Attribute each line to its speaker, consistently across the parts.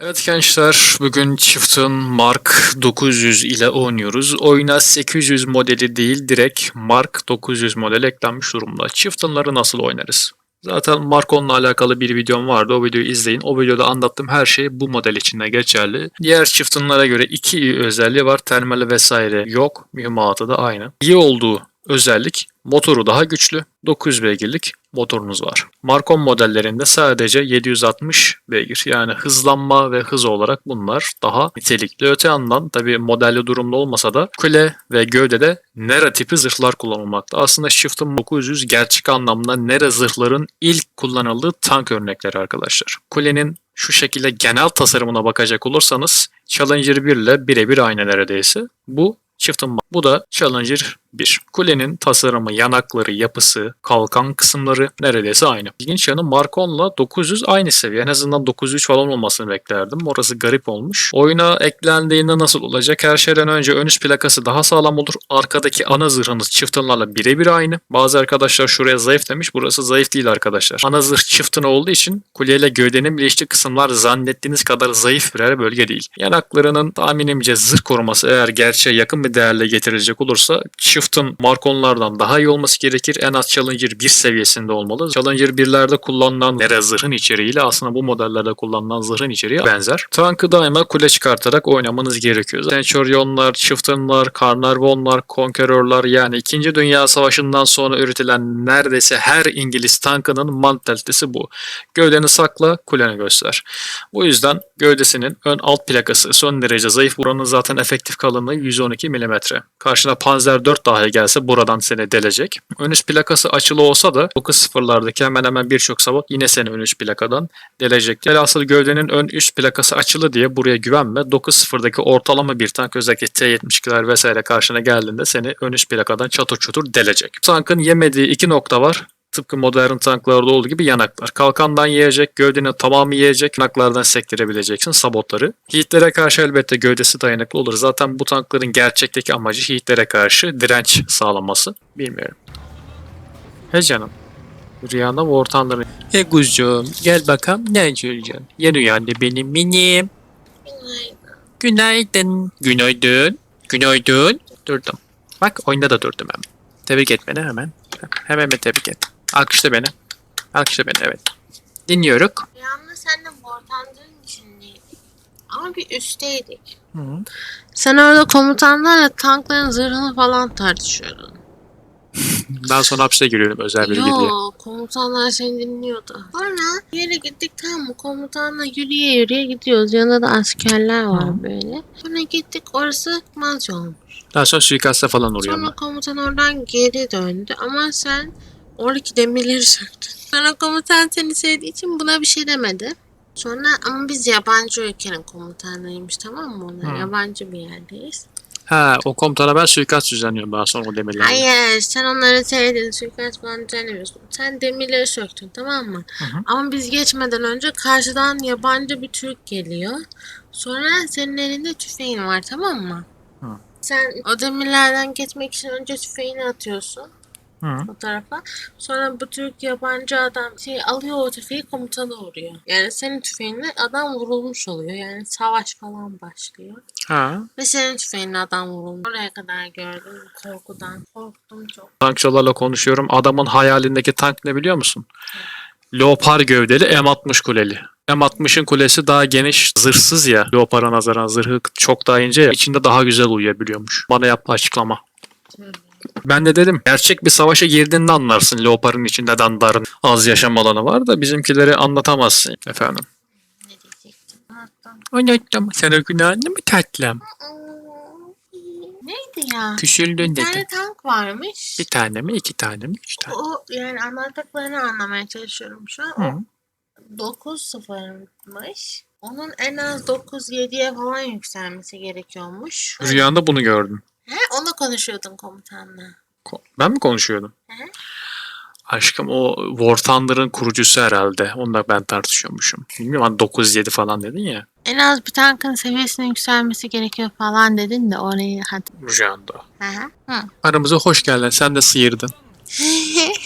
Speaker 1: Evet gençler, bugün Chieftain Mark 900 ile oynuyoruz. Oyuna 800 modeli değil, direkt Mark 900 model eklenmiş durumda. Chieftain'ları nasıl oynarız? Zaten Mark 10'la alakalı bir videom vardı. O videoyu izleyin. O videoda anlattığım her şey bu model içinde geçerli. Diğer Chieftain'lara göre iki özelliği var. Termali vesaire yok. Mühimmatı da aynı. İyi olduğu özellik motoru daha güçlü. 900 beygirlik motorunuz var. Mark 10 modellerinde sadece 760 beygir yani hızlanma ve hız olarak bunlar daha nitelikli. Öte yandan tabi modelli durumda olmasa da kule ve gövdede Nera tipi zırhlar kullanılmakta. Aslında Shift'ın 900 gerçek anlamda Nera zırhların ilk kullanıldığı tank örnekleri arkadaşlar. Kulenin şu şekilde genel tasarımına bakacak olursanız Challenger 1 ile birebir aynı neredeyse. Bu Chieftain bu da Challenger 1. Kulenin tasarımı, yanakları, yapısı, kalkan kısımları neredeyse aynı. İlginç yanı Mark 10 ile 900 aynı seviye. En azından 903 falan olmasını beklerdim. Orası garip olmuş. Oyuna eklendiğinde nasıl olacak? Her şeyden önce ön üst plakası daha sağlam olur. Arkadaki ana zırhınız Chieftain'larla birebir aynı. Bazı arkadaşlar şuraya zayıf demiş. Burası zayıf değil arkadaşlar. Ana zırh Chieftain olduğu için kuleyle gövdenin birleştiği kısımlar zannettiğiniz kadar zayıf birer bölge değil. Yanaklarının tahminimce zırh koruması eğer gerçeğe yakın bir değerle getirilecek olursa Chieftain Mark 10'lardan daha iyi olması gerekir. En az Challenger 1 seviyesinde olmalı. Challenger 1'lerde kullanılan Nera zırhın içeriğiyle aslında bu modellerde kullanılan zırhın içeriği benzer. Tankı daima kule çıkartarak oynamanız gerekiyor. Centurion'lar, Chieftain'lar, Carnarvon'lar, Conqueror'lar yani 2. Dünya Savaşı'ndan sonra üretilen neredeyse her İngiliz tankının mantalitesi bu. Gövdeni sakla, kuleni göster. Bu yüzden gövdesinin ön alt plakası son derece zayıf. Buranın zaten efektif kalınlığı 112 mm. Karşına Panzer 4 dahi gelse buradan seni delecek. Ön üst plakası açılı olsa da 9.0'lardaki hemen hemen birçok sabot yine seni ön üst plakadan delecek. Velhasıl gövdenin ön üst plakası açılı diye buraya güvenme. 9.0'daki ortalama bir tank özellikle T-72'ler vesaire karşına geldiğinde seni ön üst plakadan çatır çutur delecek. Tankın yemediği iki nokta var. Tıpkı modern tanklarda olduğu gibi yanaklar. Kalkandan yiyecek, gövdenin tamamı yiyecek, yanaklardan sektirebileceksin sabotları. Heatlere karşı elbette gövdesi dayanıklı olur. Zaten bu tankların gerçekteki amacı heatlere karşı direnç sağlaması. Bilmiyorum. He canım. Rüyanda mı ortamları? He kuzum gel bakalım ne söyleyeceksin? Yeni uyandı benim minim. Günaydın. Günaydın. Günaydın. Durdum. Bak oyunda da durdum hemen. Tebrik et beni hemen. Hemen bir tebrik et. Alkışla beni. Alkışla beni evet. Dinliyoruz.
Speaker 2: Rüyamda senle ortandığın içindeydik. Ama bir üstteydik.
Speaker 1: Hı.
Speaker 2: Sen orada komutanlarla tankların zırhını falan tartışıyordun.
Speaker 1: Ben sonra hapse giriyorum özel diye.
Speaker 2: Yo, komutanlar seni dinliyordu. Sonra bir yere gittik tamam mı? Komutanla yürüye yürüye gidiyoruz. Yanında da askerler var
Speaker 1: Hı.
Speaker 2: böyle. Sonra gittik orası manzı olmuş.
Speaker 1: Daha sonra suikasta falan uğruyorum
Speaker 2: Sonra komutan oradan geri döndü ama sen oradaki demirleri söktün. Sonra komutan seni sevdiği için buna bir şey demedi. Sonra ama biz yabancı ülkenin komutanlarıymış tamam mı onlar?
Speaker 1: Hı.
Speaker 2: Yabancı bir yerdeyiz.
Speaker 1: Ha o komutana ben suikast düzenliyorum daha sonra o demirlerle.
Speaker 2: Hayır sen onları sevdin suikast falan düzenlemiyorsun. Sen demirleri söktün tamam mı?
Speaker 1: Hı hı.
Speaker 2: Ama biz geçmeden önce karşıdan yabancı bir Türk geliyor. Sonra senin elinde tüfeğin var tamam mı?
Speaker 1: Hı.
Speaker 2: Sen o demirlerden geçmek için önce tüfeğini atıyorsun.
Speaker 1: Hı.
Speaker 2: o tarafa. Sonra bu Türk yabancı adam şey alıyor o tüfeği komutana vuruyor. Yani senin tüfeğinle adam vurulmuş oluyor. Yani savaş falan başlıyor.
Speaker 1: Ha.
Speaker 2: Ve senin tüfeğinle adam vurulmuş. Oraya kadar gördüm korkudan. Korktum çok.
Speaker 1: Tankçılarla konuşuyorum. Adamın hayalindeki tank ne biliyor musun? Leopar gövdeli M60 kuleli. M60'ın kulesi daha geniş, zırhsız ya. Leopard'a nazaran zırhı çok daha ince ya. İçinde daha güzel uyuyabiliyormuş. Bana yaptığı açıklama. Ben de dedim gerçek bir savaşa girdiğinde anlarsın Leopard'ın içinde Dandar'ın az yaşam alanı var da bizimkileri anlatamazsın efendim.
Speaker 2: Ne diyecektim? Unuttum.
Speaker 1: Unuttum. Sen o günahını mı tatlım?
Speaker 2: Neydi ya?
Speaker 1: Küçüldün
Speaker 2: Bir tane
Speaker 1: dedim.
Speaker 2: tank varmış.
Speaker 1: Bir tane mi iki tane mi üç tane?
Speaker 2: O yani anlattıklarını anlamaya çalışıyorum şu an.
Speaker 1: Hı.
Speaker 2: O 9 sıfırmış. Onun en az 9-7'ye falan yükselmesi gerekiyormuş.
Speaker 1: Rüyanda bunu gördüm.
Speaker 2: Konuşuyordum komutanla.
Speaker 1: Ko- Ben mi konuşuyordum?
Speaker 2: Hı.
Speaker 1: Aşkım o War Thunder'ın kurucusu herhalde. Onunla ben tartışıyormuşum. Bilmiyorum hani 9-7 falan dedin ya.
Speaker 2: En az bir tankın seviyesine yükselmesi gerekiyor falan dedin de orayı hadi.
Speaker 1: Rüyanda.
Speaker 2: Hı hı. Hı.
Speaker 1: Aramıza hoş geldin. Sen de sıyırdın.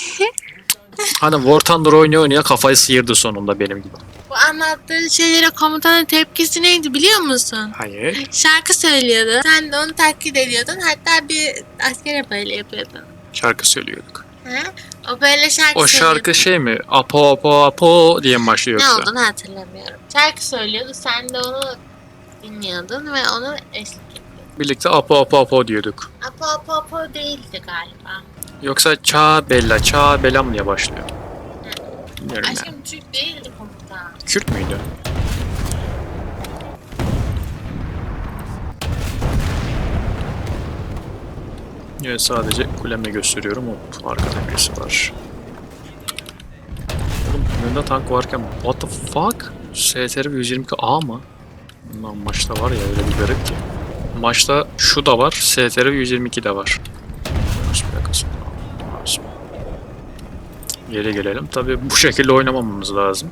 Speaker 1: Hani War Thunder oynuyor oynuyor kafayı sıyırdı sonunda benim gibi.
Speaker 2: Bu anlattığın şeylere komutanın tepkisi neydi biliyor musun?
Speaker 1: Hayır.
Speaker 2: Şarkı söylüyordu. Sen de onu taklit ediyordun. Hatta bir askere böyle yapıyordun.
Speaker 1: Şarkı söylüyorduk.
Speaker 2: Ha? O böyle şarkı
Speaker 1: O
Speaker 2: söylüyordu.
Speaker 1: şarkı şey mi? Apo apo apo diye mi başlıyor
Speaker 2: Ne
Speaker 1: yoksa?
Speaker 2: olduğunu hatırlamıyorum. Şarkı söylüyordu. Sen de onu dinliyordun ve onu eşlik ediyordun.
Speaker 1: Birlikte apo apo apo diyorduk.
Speaker 2: Apo apo apo değildi galiba.
Speaker 1: Yoksa ça bella ça bella mı diye başlıyor? Bilmiyorum yani.
Speaker 2: Aşkım Türk değildi komutan.
Speaker 1: Kürt müydü? Evet sadece kulemi gösteriyorum. Hop arkada birisi var. Oğlum önünde tank varken what the fuck? STR 122 A mı? Lan maçta var ya öyle bir garip ki. Maçta şu da var, STR 122 de var. Geri gelelim. Tabi bu şekilde oynamamamız lazım.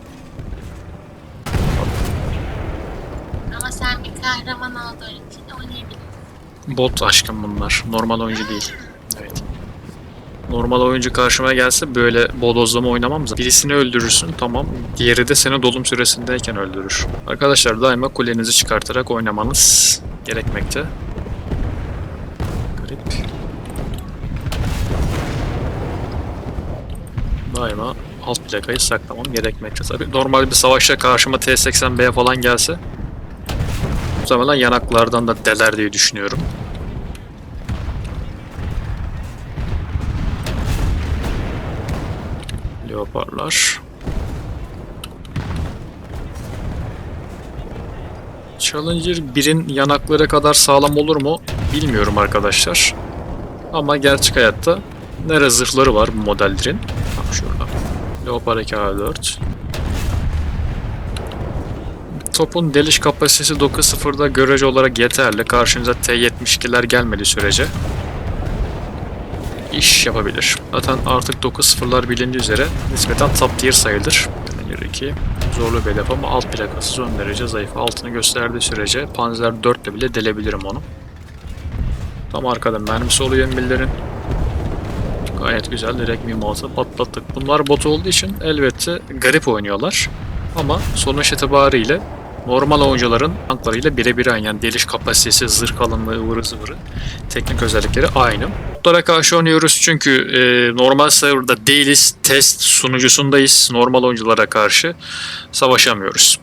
Speaker 2: Ama sen bir kahraman olduğun için oynayabilirsin.
Speaker 1: Bot aşkım bunlar. Normal oyuncu değil. Evet. Normal oyuncu karşıma gelse böyle bodozlama oynamam zaten. Birisini öldürürsün tamam. Diğeri de seni dolum süresindeyken öldürür. Arkadaşlar daima kulenizi çıkartarak oynamanız gerekmekte. Daima alt plakayı saklamam gerekmekte. Tabii normal bir savaşta karşıma T-80B falan gelse muhtemelen yanaklardan da deler diye düşünüyorum. Leoparlar. Challenger 1'in yanakları kadar sağlam olur mu bilmiyorum arkadaşlar. Ama gerçek hayatta nere zırhları var bu modellerin. Bak şurada. Leopard 2A4. Topun deliş kapasitesi 9.0'da görece olarak yeterli. Karşınıza T-72'ler gelmediği sürece iş yapabilir. Zaten artık 9.0'lar bilindiği üzere nispeten top tier sayılır. Challenger 2 zorlu bir hedef ama alt plakası son derece zayıf. Altını gösterdiği sürece Panzer 4 ile bile delebilirim onu. Tam arkada mermisi oluyor millerin. Gayet güzel direkt mimatı patlattık. Bunlar bot olduğu için elbette garip oynuyorlar. Ama sonuç itibariyle normal oyuncuların tanklarıyla birebir aynı. Yani deliş kapasitesi, zırh kalınlığı, ıvırı zıvırı, teknik özellikleri aynı. Botlara karşı oynuyoruz çünkü e, normal serverda değiliz. Test sunucusundayız. Normal oyunculara karşı savaşamıyoruz.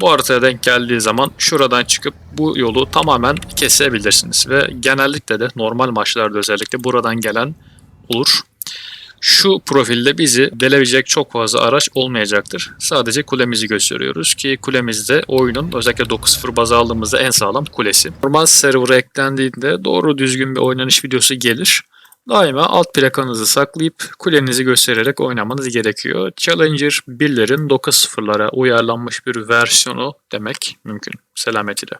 Speaker 1: Bu haritaya denk geldiği zaman şuradan çıkıp bu yolu tamamen kesebilirsiniz. Ve genellikle de normal maçlarda özellikle buradan gelen olur. Şu profilde bizi delebilecek çok fazla araç olmayacaktır. Sadece kulemizi gösteriyoruz ki kulemizde oyunun özellikle 9.0 baz aldığımızda en sağlam kulesi. Normal server'a eklendiğinde doğru düzgün bir oynanış videosu gelir. Daima alt plakanızı saklayıp kulenizi göstererek oynamanız gerekiyor. Challenger 1'lerin 9.0'lara uyarlanmış bir versiyonu demek mümkün. Selametiyle.